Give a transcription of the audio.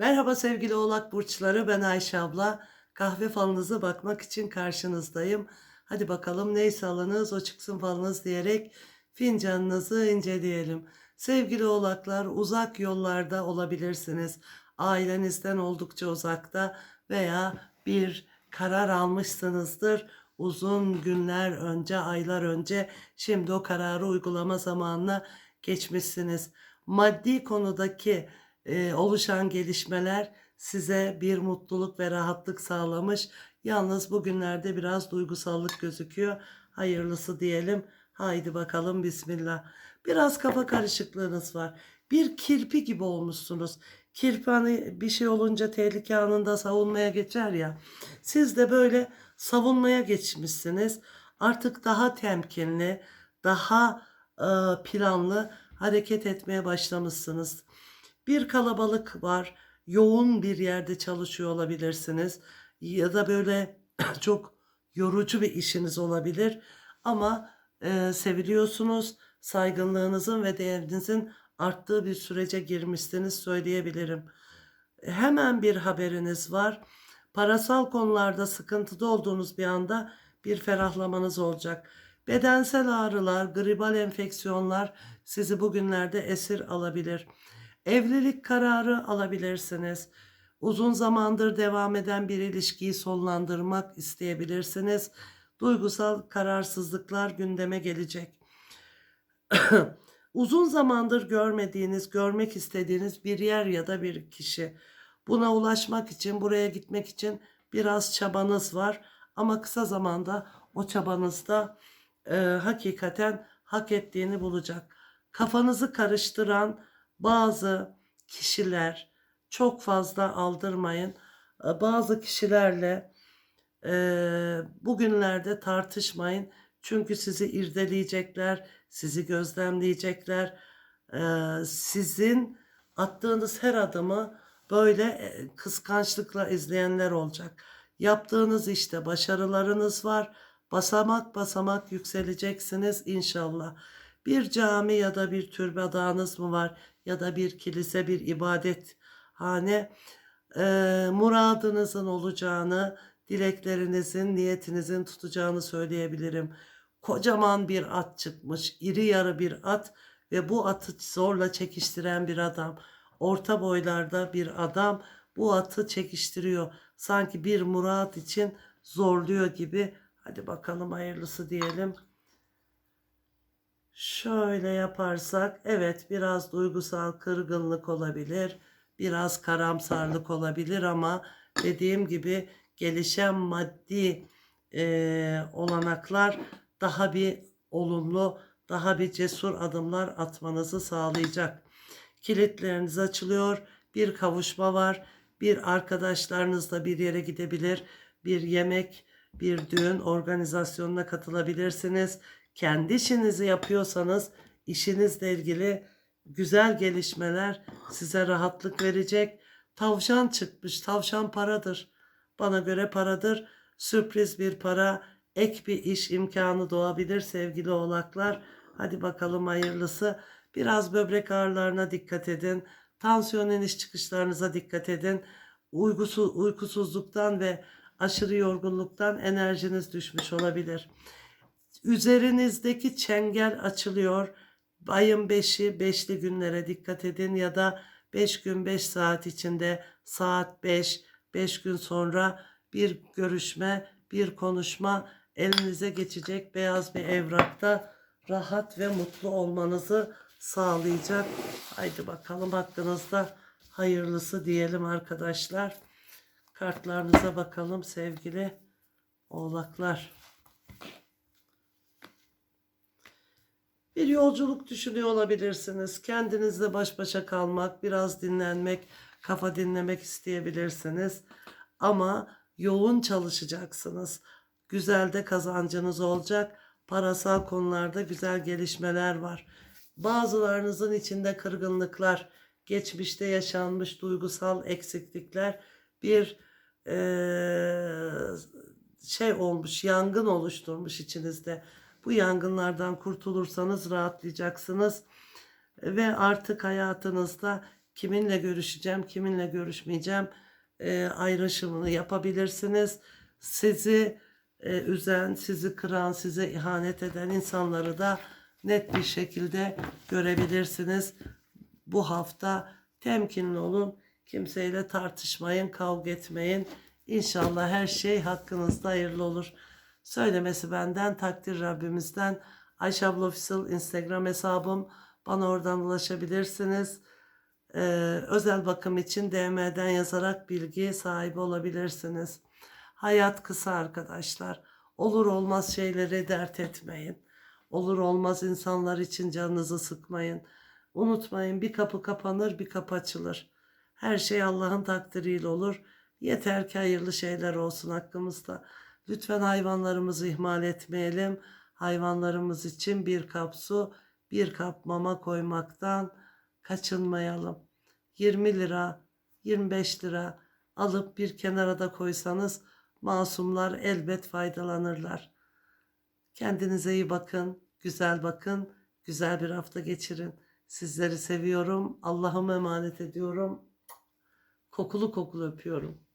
Merhaba sevgili oğlak burçları ben Ayşe abla. Kahve falınıza bakmak için karşınızdayım. Hadi bakalım neyse alınız o çıksın falınız diyerek fincanınızı inceleyelim. Sevgili oğlaklar uzak yollarda olabilirsiniz. Ailenizden oldukça uzakta veya bir karar almışsınızdır. Uzun günler önce, aylar önce şimdi o kararı uygulama zamanına geçmişsiniz. Maddi konudaki e, oluşan gelişmeler size bir mutluluk ve rahatlık sağlamış. Yalnız bugünlerde biraz duygusallık gözüküyor. Hayırlısı diyelim. Haydi bakalım bismillah. Biraz kafa karışıklığınız var. Bir kirpi gibi olmuşsunuz. Kirpi hani bir şey olunca tehlike anında savunmaya geçer ya. Siz de böyle savunmaya geçmişsiniz. Artık daha temkinli, daha e, planlı hareket etmeye başlamışsınız. Bir kalabalık var. Yoğun bir yerde çalışıyor olabilirsiniz. Ya da böyle çok yorucu bir işiniz olabilir. Ama e, seviliyorsunuz. Saygınlığınızın ve değerinizin arttığı bir sürece girmişsiniz söyleyebilirim. Hemen bir haberiniz var. Parasal konularda sıkıntıda olduğunuz bir anda bir ferahlamanız olacak. Bedensel ağrılar, gribal enfeksiyonlar sizi bugünlerde esir alabilir. Evlilik kararı alabilirsiniz. Uzun zamandır devam eden bir ilişkiyi sonlandırmak isteyebilirsiniz. Duygusal kararsızlıklar gündeme gelecek. Uzun zamandır görmediğiniz, görmek istediğiniz bir yer ya da bir kişi. Buna ulaşmak için, buraya gitmek için biraz çabanız var. Ama kısa zamanda o çabanızda e, hakikaten hak ettiğini bulacak. Kafanızı karıştıran bazı kişiler çok fazla aldırmayın. E, Bazı kişilerle e, bugünlerde tartışmayın. Çünkü sizi irdeleyecekler, sizi gözlemleyecekler. E, sizin attığınız her adımı böyle e, kıskançlıkla izleyenler olacak. Yaptığınız işte başarılarınız var. Basamak basamak yükseleceksiniz inşallah. Bir cami ya da bir türbe adağınız mı var ya da bir kilise bir ibadet hane e, muradınızın olacağını, dileklerinizin, niyetinizin tutacağını söyleyebilirim. Kocaman bir at çıkmış, iri yarı bir at ve bu atı zorla çekiştiren bir adam. Orta boylarda bir adam bu atı çekiştiriyor. Sanki bir murat için zorluyor gibi. Hadi bakalım hayırlısı diyelim. Şöyle yaparsak evet biraz duygusal kırgınlık olabilir. Biraz karamsarlık olabilir ama dediğim gibi gelişen maddi e, olanaklar daha bir olumlu, daha bir cesur adımlar atmanızı sağlayacak. Kilitleriniz açılıyor, bir kavuşma var, bir arkadaşlarınızla bir yere gidebilir, bir yemek, bir düğün organizasyonuna katılabilirsiniz. Kendi işinizi yapıyorsanız işinizle ilgili güzel gelişmeler size rahatlık verecek. Tavşan çıkmış. Tavşan paradır. Bana göre paradır. Sürpriz bir para, ek bir iş imkanı doğabilir sevgili oğlaklar. Hadi bakalım hayırlısı. Biraz böbrek ağrılarına dikkat edin. Tansiyon iniş çıkışlarınıza dikkat edin. Uygusu, uykusuzluktan ve aşırı yorgunluktan enerjiniz düşmüş olabilir. Üzerinizdeki çengel açılıyor. Ayın 5'i 5'li günlere dikkat edin ya da 5 gün 5 saat içinde saat 5 5 gün sonra bir görüşme, bir konuşma elinize geçecek beyaz bir evrakta rahat ve mutlu olmanızı sağlayacak. Haydi bakalım hakkınızda hayırlısı diyelim arkadaşlar. Kartlarınıza bakalım sevgili oğlaklar. Bir yolculuk düşünüyor olabilirsiniz. Kendinizle baş başa kalmak, biraz dinlenmek, kafa dinlemek isteyebilirsiniz. Ama yoğun çalışacaksınız. Güzel de kazancınız olacak. Parasal konularda güzel gelişmeler var. Bazılarınızın içinde kırgınlıklar, geçmişte yaşanmış duygusal eksiklikler bir eee, şey olmuş, yangın oluşturmuş içinizde. Bu yangınlardan kurtulursanız rahatlayacaksınız ve artık hayatınızda kiminle görüşeceğim, kiminle görüşmeyeceğim e, ayrışımını yapabilirsiniz. Sizi e, üzen, sizi kıran, size ihanet eden insanları da net bir şekilde görebilirsiniz. Bu hafta temkinli olun. Kimseyle tartışmayın, kavga etmeyin. İnşallah her şey hakkınızda hayırlı olur. Söylemesi benden, takdir Rabbimizden. Ayşe abla Official Instagram hesabım. Bana oradan ulaşabilirsiniz. Ee, özel bakım için DM'den yazarak bilgi sahibi olabilirsiniz. Hayat kısa arkadaşlar. Olur olmaz şeyleri dert etmeyin. Olur olmaz insanlar için canınızı sıkmayın. Unutmayın bir kapı kapanır bir kapı açılır. Her şey Allah'ın takdiriyle olur. Yeter ki hayırlı şeyler olsun hakkımızda. Lütfen hayvanlarımızı ihmal etmeyelim. Hayvanlarımız için bir kap su, bir kap mama koymaktan kaçınmayalım. 20 lira, 25 lira alıp bir kenara da koysanız masumlar elbet faydalanırlar. Kendinize iyi bakın, güzel bakın, güzel bir hafta geçirin. Sizleri seviyorum, Allah'ıma emanet ediyorum. Kokulu kokulu öpüyorum.